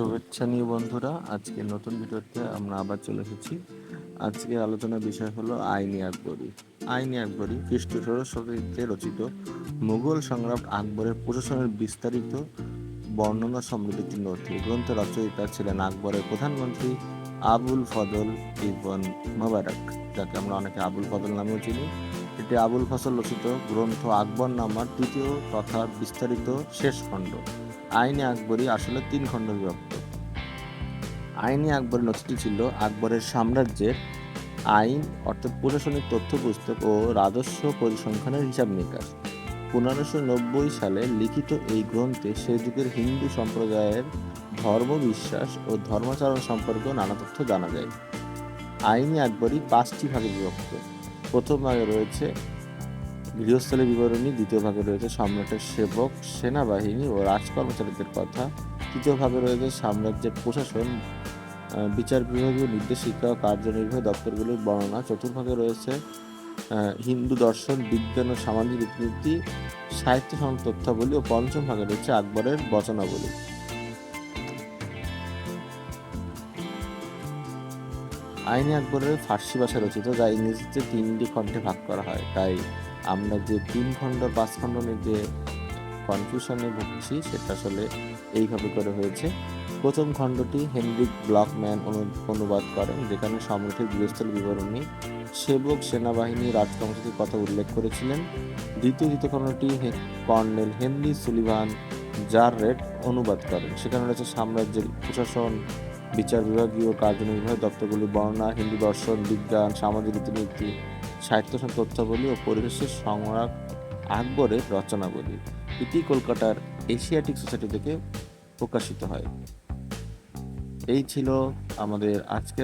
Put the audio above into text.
শুভেচ্ছা নিয়ে বন্ধুরা, আজকে নতুন ভিডিওতে আমরা আবার চলে এসেছি। আজকে আলোচনার বিষয় হলো আইনি আকবরী আইনি আকবরী খ্রিস্ট শতাব্দীতে রচিত মুঘল সম্রাট আকবরের প্রশাসনের বিস্তারিত বর্ণনা সমৃদ্ধ একটি নথি। গ্রন্থ রচয়িতা ছিলেন আকবরের প্রধানমন্ত্রী আবুল ফজল ইবন মোবারক, যাকে আমরা অনেকে আবুল ফজল নামেও চিনি। এটি আবুল ফসল রচিত গ্রন্থ আকবর নামার তৃতীয় তথা বিস্তারিত শেষ খণ্ড। আইনে আকবরী আসলে তিন খণ্ড বিভক্ত আইনে আকবরের নথিটি ছিল আকবরের সাম্রাজ্যের আইন, অর্থাৎ প্রশাসনিক তথ্য পুস্তক ও রাজস্ব পরিসংখ্যানের হিসাব নিকাশ। পনেরোশো নব্বই সালে লিখিত এই গ্রন্থে সে যুগের হিন্দু সম্প্রদায়ের ধর্ম বিশ্বাস ও ধর্মাচরণ সম্পর্কেও নানা তথ্য জানা যায়। আইনি আকবরী পাঁচটি ভাগে বিভক্ত। প্রথম ভাগে রয়েছে গৃহস্থলী বিবরণী, দ্বিতীয় ভাগে রয়েছে সম্রাটের সেবক, সেনাবাহিনী ও রাজকর্মচারীদের কথা, তৃতীয় ভাগে রয়েছে সাম্রাজ্যের প্রশাসন বিচার বিভাগীয় নির্দেশিকা ও কার্যনির্বাহী দপ্তরগুলির বর্ণনা। চতুর্ভাগে রয়েছে হিন্দু দর্শন, বিজ্ঞান ও সামাজিক রীতিনীতি, সাহিত্য তথ্যাবলী ও পঞ্চম ভাগে রয়েছে আকবরের বচনাবলী। আইনে আকবরের ফার্সি ভাষায় রচিত, যা ইংরেজিতে তিনটি খণ্ডে ভাগ করা হয়। তাই আমরা যে তিন খণ্ড, পাঁচ খণ্ড নিয়ে যে কনফিউশনে ভুগছি, সেটা আসলে এইভাবে করে হয়েছে। প্রথম খণ্ডটি হেনরিক ব্লকম্যান অনুবাদ করেন, যেখানে সম্রাটের গৃহস্থল বিবরণী, সেবক সেনাবাহিনী রাজকর্মসূচির কথা উল্লেখ করেছিলেন। দ্বিতীয় দ্বিতীয় খণ্ডটি Colonel Henry Sullivan Jarrett অনুবাদ করেন। সেখানে রয়েছে সাম্রাজ্যের প্রশাসন, বিচার বিভাগীয় কার্যনির্বাহী দপ্তরগুলি বর্ণনা, হিন্দু দর্শন, বিজ্ঞান, সামাজিক রীতিনীতি সাহিত্য তথ্যাবলী ও পরিবেশের সংগ্রাম আকবরের রচনাবলী। এটি কলকাতার এশিয়াটিক সোসাইটি থেকে প্রকাশিত হয়। এই ছিল আমাদের আজকে